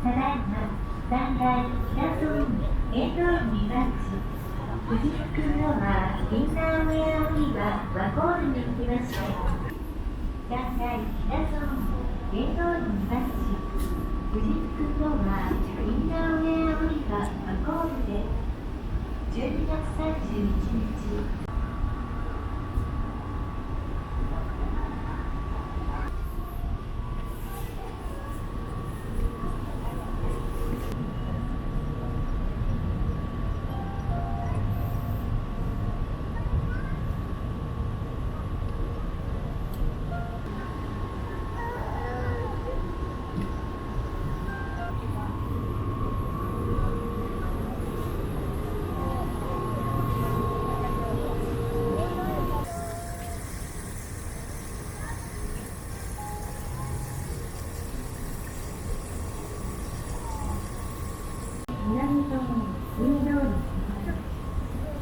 ただいま3階平戸に沿道2番地富士福フロアインナーウェア売り場ワコールに来ました3階平戸に沿道2番地富士福フロアインナーウェア売り場ワコールで12月31日